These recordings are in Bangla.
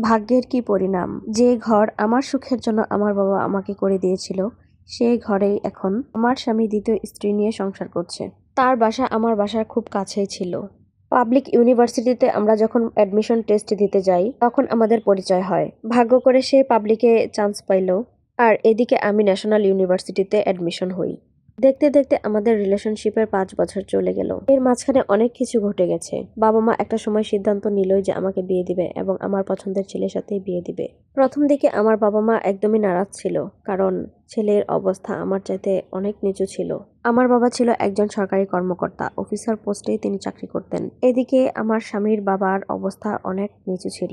ভাগ্যের কি পরিণাম? যে ঘর আমার সুখের জন্য আমার বাবা আমাকে করে দিয়েছিল সেই ঘরেই এখন আমার স্বামী দ্বিতীয় স্ত্রী নিয়ে সংসার করছে। তার বাসা আমার বাসার খুব কাছেই ছিল। পাবলিক ইউনিভার্সিটিতে আমরা যখন অ্যাডমিশন টেস্ট দিতে যাই, তখন আমাদের পরিচয় হয়। ভাগ্য করে সে পাবলিকে চান্স পাইল, আর এদিকে আমি ন্যাশনাল ইউনিভার্সিটিতে অ্যাডমিশন হই। দেখতে দেখতে আমাদের রিলেশনশিপের পাঁচ বছর চলে গেল। এর মাঝখানে অনেক কিছু ঘটে গেছে। বাবা মা একটা সময় সিদ্ধান্ত নিলই যে আমাকে বিয়ে দিবে এবং আমার পছন্দের ছেলের সাথেই বিয়ে দিবে। প্রথম দিকে আমার বাবা মা একদমই নারাজ ছিল, কারণ ছেলের অবস্থা আমার চাইতে অনেক নিচু ছিল। আমার বাবা ছিল একজন সরকারি কর্মকর্তা, অফিসার পোস্টেই তিনি চাকরি করতেন। এদিকে আমার স্বামীর বাবার অবস্থা অনেক নিচু ছিল।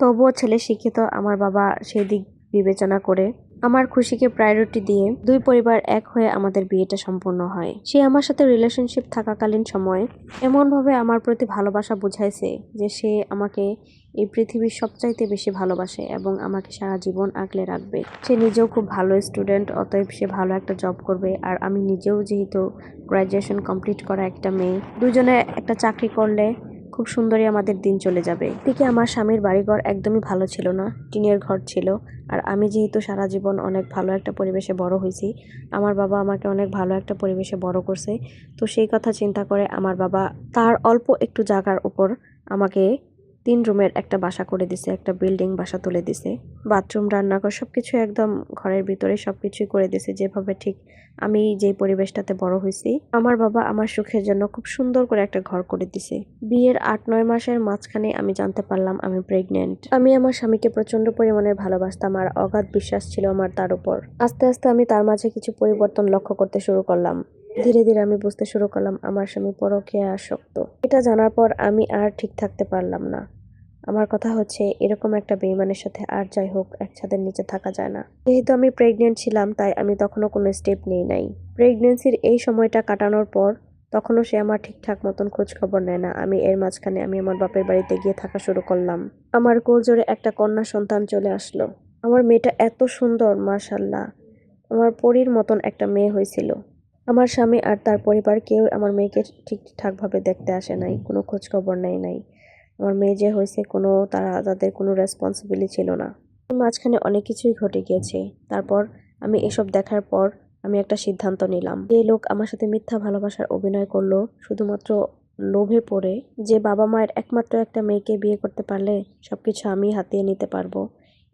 তবুও ছেলে শিক্ষিত, আমার বাবা সেই দিক বিবেচনা করে আমার খুশিকে প্রায়োরিটি দিয়ে দুই পরিবার এক হয়ে আমাদের বিয়েটা সম্পূর্ণ হয়। সে আমার সাথে রিলেশনশিপ থাকাকালীন সময় এমনভাবে আমার প্রতি ভালোবাসা বুঝাইছে যে সে আমাকে এই পৃথিবীর সবচাইতে বেশি ভালোবাসে এবং আমাকে সারা জীবন আগলে রাখবে। সে নিজেও খুব ভালো স্টুডেন্ট অতএব সে ভালো একটা জব করবে আর আমি নিজেও যেহেতু গ্র্যাজুয়েশন কমপ্লিট করা একটা মেয়ে, দুজনে একটা চাকরি করলে খুব সুন্দরই আমাদের দিন চলে যাবে। এদিকে আমার স্বামীর বাড়িঘর একদমই ভালো ছিল না, টিনের ঘর ছিল। আর আমি যেহেতু সারা জীবন অনেক ভালো একটা পরিবেশে বড় হয়েছি, আমার বাবা আমাকে অনেক ভালো একটা পরিবেশে বড় করছে। তো সেই কথা চিন্তা করে আমার বাবা তার অল্প একটু জায়গার উপর আমাকে তিন রুমের একটা বাসা করে দিছে, একটা বিল্ডিং বাসা তুলে দিছে। বাথরুম, রান্নাঘর সব কিছু একদম ঘরের ভিতরে সব কিছুই করে দিছে। যেভাবে ঠিক আমি যেই পরিবেশটাতে বড় হয়েছি, আমার বাবা আমার সুখের জন্য খুব সুন্দর করে একটা ঘর করে দিছে। বিয়ের আট, নয় মাসের মাঝখানে আমি জানতে পারলাম আমি প্রেগনেন্ট আমি আমার স্বামীকে প্রচণ্ড পরিমাণে ভালোবাসতাম আর অগাধ বিশ্বাস ছিল আমার তার উপর। আস্তে আস্তে আমি তার মাঝে কিছু পরিবর্তন লক্ষ্য করতে শুরু করলাম। ধীরে ধীরে আমি বুঝতে শুরু করলাম আমার স্বামী পরকীয়া আসক্ত। এটা জানার পর আমি আর ঠিক থাকতে পারলাম না। আমার কথা হচ্ছে, এরকম একটা বেইমানের সাথে আর যাই হোক এক ছাদের নিচে থাকা যায় না। যেহেতু আমি প্রেগনেন্ট ছিলাম, তাই আমি তখনও কোনো স্টেপ নেই নাই। প্রেগনেন্সির এই সময়টা কাটানোর পর, তখনও সে আমার ঠিকঠাক মতন খোঁজ খবর নেয় না। আমি এর মাঝখানে আমি আমার বাপের বাড়িতে গিয়ে থাকা শুরু করলাম। আমার কোল জোরে একটা কন্যা সন্তান চলে আসলো। আমার মেয়েটা এত সুন্দর, মাশাল্লাহ। আমার পরীর মতন একটা মেয়ে হয়েছিল। আমার স্বামী আর তার পরিবার কেউ আমার মেয়েকে ঠিকঠাকভাবে দেখতে আসে নাই, কোনো খোঁজখবর নেয় নাই। আমার মেয়ে যে হয়েছে কোনো, তারা তাদের কোনো রেসপন্সিবিলি ছিল না। মাঝখানে অনেক কিছুই ঘটে গিয়েছে। তারপর আমি এসব দেখার পর আমি একটা সিদ্ধান্ত নিলাম। যে লোক আমার সাথে মিথ্যা ভালোবাসার অভিনয় করল, শুধুমাত্র লোভে পড়ে, যে বাবা মায়ের একমাত্র একটা মেয়েকে বিয়ে করতে পারলে সব কিছু আমি হাতিয়ে নিতে পারব।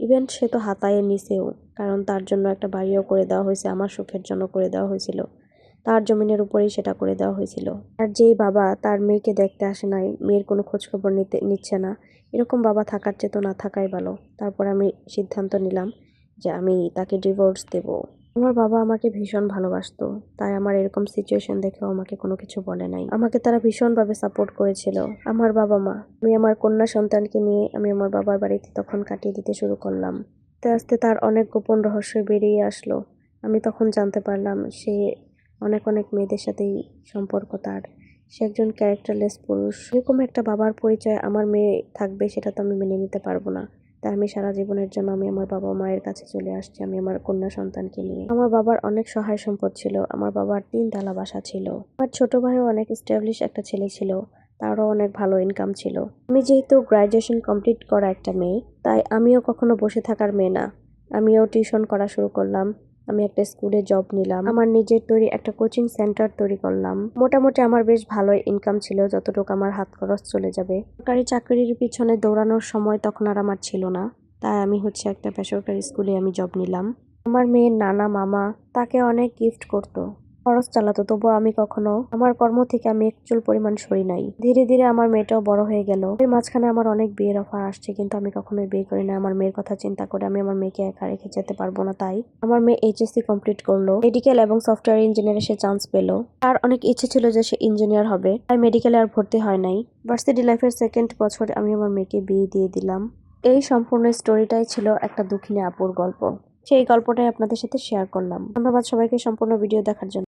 ইভেন সে তো হাতায়ে নিছেও, কারণ তার জন্য একটা বাড়িও করে দেওয়া হয়েছে, আমার সুখের জন্য করে দেওয়া হয়েছিল। তার জমিনের উপরেই সেটা করে দেওয়া হয়েছিল। আর যেই বাবা তার মেয়েকে দেখতে আসে নাই, মেয়ের কোনো খোঁজখবর নিতে, নিচ্ছে না। এরকম বাবা থাকার চেয়ে তো না থাকাই ভালো। তারপর আমি সিদ্ধান্ত নিলাম যে আমি তাকে ডিভোর্স দেব। আমার বাবা আমাকে ভীষণ ভালোবাসতো। তাই আমার এরকম সিচুয়েশন দেখেও আমাকে কোনো কিছু বলে নাই। আমাকে তারা ভীষণভাবে সাপোর্ট করেছিল। আমার বাবা মা, আমি আমার কন্যা সন্তানকে নিয়ে আমি আমার বাবার বাড়িতে তখন কাটিয়ে দিতে শুরু করলাম। আস্তে আস্তে তার অনেক গোপন রহস্য বেরিয়ে আসলো। আমি তখন জানতে পারলাম সে অনেক অনেক মেয়েদের সাথেই সম্পর্ক তার। সে একজন ক্যারেক্টারলেস পুরুষ। এরকম একটা বাবার পরিচয় আমার মেয়ে থাকবে সেটা তো আমি মেনে নিতে পারব না। তাই আমি সারা জীবনের জন্য আমি আমার বাবা মায়ের কাছে চলে আসছি, আমি আমার কন্যা সন্তানকে নিয়ে। আমার বাবার অনেক সহায় সম্পদ ছিল, আমার বাবার তিন তালা বাসা ছিল। আমার ছোট ভাইও অনেক স্ট্যাবলিশ একটা ছেলে ছিল, তারও অনেক ভালো ইনকাম ছিল। আমি যেহেতু গ্রাজুয়েশন কমপ্লিট করা একটা মেয়ে, তাই আমিও কখনো বসে থাকার মেয়ে না। আমিও টিউশন করা শুরু করলাম। আমি একটা স্কুলে জব নিলাম। আমার নিজের তৈরি একটা কোচিং সেন্টার তৈরি করলাম। মোটামুটি আমার বেশ ভালো ইনকাম ছিল, যতটুকু আমার হাত খরচ চলে যাবে। সরকারি চাকরির পিছনে দৌড়ানোর সময় তখন আর আমার ছিল না। তাই আমি হচ্ছে একটা বেসরকারি স্কুলে আমি জব নিলাম। আমার মেয়ের নানা, মামা, তাকে অনেক গিফট করতো। খরচ চালাতো, তবুও আমি কখনো আমার কর্ম থেকে আমি একচুল পরিমাণ সরি নাই। ধীরে ধীরে আমার মেয়েটাও বড় হয়ে গেল। এর মাঝখানে আমার অনেক বিয়ের অফার আসছে, কিন্তু আমি কখনোই বিয়ে করি না। আমার মেয়ের কথা চিন্তা করে আমি আমার মেয়েকে একা রেখে যেতে পারব না, তাই আমার মেয়ে এইচএসসি কমপ্লিট করল। মেডিকেল এবং সফটওয়্যার ইঞ্জিনিয়ারে সে চান্স পেল। তার অনেক ইচ্ছে ছিল যে সে ইঞ্জিনিয়ার হবে, তাই মেডিকেলে আর ভর্তি হয় নাই। ভার্সিটি লাইফের সেকেন্ড বছরে আমি আমার মেয়েকে বিয়ে দিয়ে দিলাম। এই সম্পূর্ণ স্টোরিটাই ছিল একটা দুঃখিনী আপুর গল্প। সেই গল্পটাই আপনাদের সাথে শেয়ার করলাম। ধন্যবাদ সবাইকে সম্পূর্ণ ভিডিও দেখার জন্য।